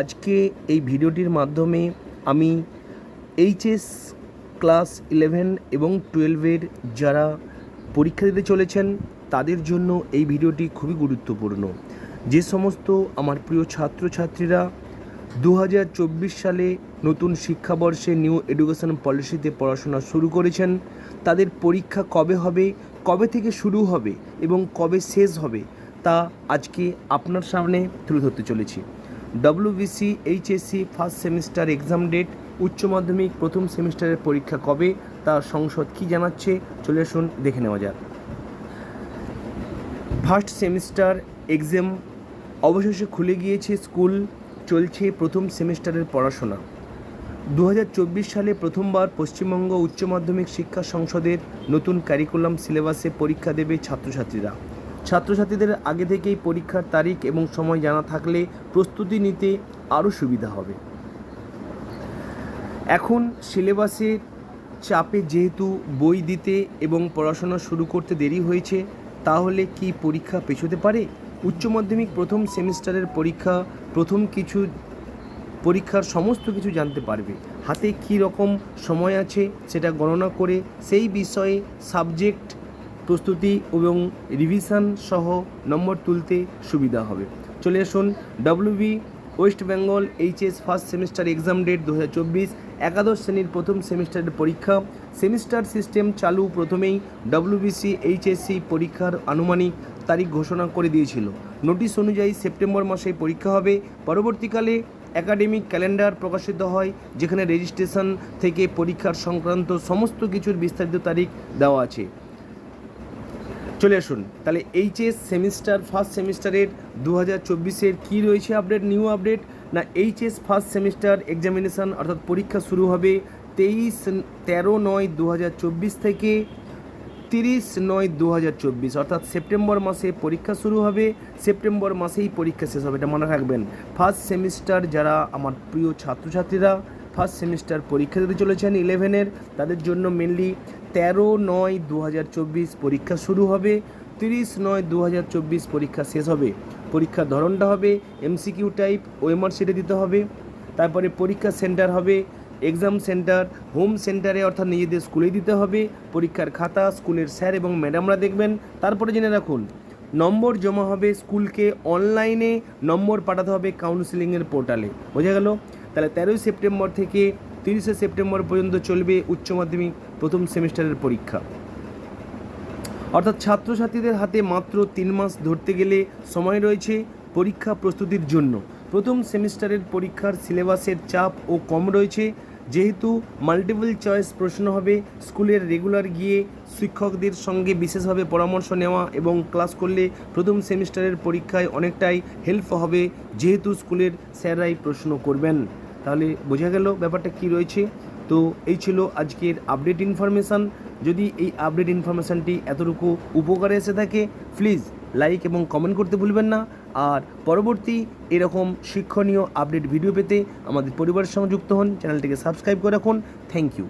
আজকে এই ভিডিওটির মাধ্যমে আমি এইচএস ক্লাস ইলেভেন এবং টুয়েলভের যারা পরীক্ষা দিতে চলেছেন, তাদের জন্য এই ভিডিওটি খুবই গুরুত্বপূর্ণ। যে সমস্ত আমার প্রিয় ছাত্রছাত্রীরা দু হাজার চব্বিশ সালে নতুন শিক্ষাবর্ষে নিউ এডুকেশন পলিসিতে পড়াশোনা শুরু করেছেন, তাদের পরীক্ষা কবে হবে, কবে থেকে শুরু হবে এবং কবে শেষ হবে, তা আজকে আপনার সামনে তুলে ধরতে চলেছি। WBC HSC first semester exam date উচ্চ মাধ্যমিক প্রথম সেমিস্টারের পরীক্ষা কবে তা সংসদ কী জানাচ্ছে, চলে আসুন, দেখে নেওয়া যাক। ফার্স্ট সেমিস্টার এক্সাম অবশেষে খুলে গিয়েছে স্কুল, চলছে প্রথম সেমিস্টারের পড়াশোনা। দু হাজার চব্বিশ সালে প্রথমবার পশ্চিমবঙ্গ উচ্চ মাধ্যমিক শিক্ষা সংসদের নতুন ক্যারিকুলাম সিলেবাসে পরীক্ষা দেবে ছাত্রছাত্রীরা। ছাত্রছাত্রীদের আগে থেকেই পরীক্ষার তারিখ এবং সময় জানা থাকলে প্রস্তুতি নিতে আরও সুবিধা হবে। এখন সিলেবাসের চাপে যেহেতু বই দিতে এবং পড়াশোনা শুরু করতে দেরি হয়েছে, তাহলে কি পরীক্ষা পেছোতে পারে? উচ্চ মাধ্যমিক প্রথম সেমিস্টারের পরীক্ষা, প্রথম কিছু পরীক্ষার সমস্ত কিছু জানতে পারবে। হাতে কী রকম সময় আছে সেটা গণনা করে সেই বিষয়ে সাবজেক্ট প্রস্তুতি এবং রিভিশন সহ নম্বর তুলতে সুবিধা হবে। চলে আসুন WB West Bengal HS first semester exam date দু হাজার চব্বিশ, একাদশ শ্রেণির প্রথম সেমিস্টারের পরীক্ষা। সেমিস্টার সিস্টেম চালু প্রথমেই ডব্লিউবিসি এইচএসসি পরীক্ষার আনুমানিক তারিখ ঘোষণা করে দিয়েছিল। নোটিশ অনুযায়ী সেপ্টেম্বর মাসে পরীক্ষা হবে। পরবর্তীকালে একাডেমিক ক্যালেন্ডার প্রকাশিত হয়, যেখানে রেজিস্ট্রেশন থেকে পরীক্ষার সংক্রান্ত সমস্ত কিছুর বিস্তারিত তারিখ দেওয়া আছে। চলে আসুন। তাহলে এইচএস সেমিস্টার, ফার্স্ট সেমিস্টারের দু হাজার চব্বিশের কী রয়েছে আপডেট, নিউ আপডেট? না, এইচএস ফার্স্ট সেমিস্টার এক্সামিনেশান অর্থাৎ পরীক্ষা শুরু হবে তেইশ তেরো নয় দু থেকে তিরিশ নয় দু অর্থাৎ সেপ্টেম্বর মাসে পরীক্ষা শুরু হবে, সেপ্টেম্বর মাসেই পরীক্ষা শেষ হবে, এটা মনে রাখবেন। ফার্স্ট সেমিস্টার যারা আমার প্রিয় ছাত্রছাত্রীরা, ফার্স্ট সেমিস্টার পরীক্ষা দিতে চলেছেন ইলেভেনের তাদের জন্য মেনলি তেরো নয় দু পরীক্ষা শুরু হবে, তিরিশ নয় দু পরীক্ষা শেষ হবে। পরীক্ষার ধরনটা হবে এমসিকিউ টাইপ ওএমআর সিটে দিতে হবে। তারপরে পরীক্ষা সেন্টার হবে এক্সাম সেন্টার হোম সেন্টারে অর্থাৎ নিজেদের স্কুলে দিতে হবে। পরীক্ষার খাতা স্কুলের স্যার এবং ম্যাডামরা দেখবেন। তারপরে জেনে রাখুন, নম্বর জমা হবে স্কুলকে অনলাইনে নম্বর পাঠাতে হবে কাউন্সিলিংয়ের পোর্টালে বোঝা গেল? তাহলে তেরোই সেপ্টেম্বর থেকে তিরিশে সেপ্টেম্বর পর্যন্ত চলবে উচ্চ মাধ্যমিক প্রথম সেমিস্টারের পরীক্ষা। অর্থাৎ ছাত্রছাত্রীদের হাতে মাত্র তিন মাস ধরতে গেলে সময় রয়েছে পরীক্ষা প্রস্তুতির জন্য। প্রথম সেমিস্টারের পরীক্ষার সিলেবাসের চাপ ও কম রয়েছে। যেহেতু মাল্টিপল চয়েস প্রশ্ন হবে, স্কুলের রেগুলার গিয়ে শিক্ষকদের সঙ্গে বিশেষভাবে পরামর্শ নেওয়া এবং ক্লাস করলে প্রথম সেমিস্টারের পরীক্ষায় অনেকটাই হেল্প হবে, যেহেতু স্কুলের স্যাররাই প্রশ্ন করবেন। তাহলে বোঝা গেল ব্যাপারটা কি রয়েছে। তো এই ছিল আজকের আপডেট ইনফরমেশান যদি এই আপডেট ইনফরমেশানটি এতটুকু উপকারে এসে থাকে প্লিজ লাইক এবং কমেন্ট করতে ভুলবেন না। আর পরবর্তী এরকম শিক্ষণীয় আপডেট ভিডিও পেতে আমাদের পরিবারের সঙ্গে যুক্ত হন। চ্যানেলটিকে সাবস্ক্রাইব করে রাখুন। Thank you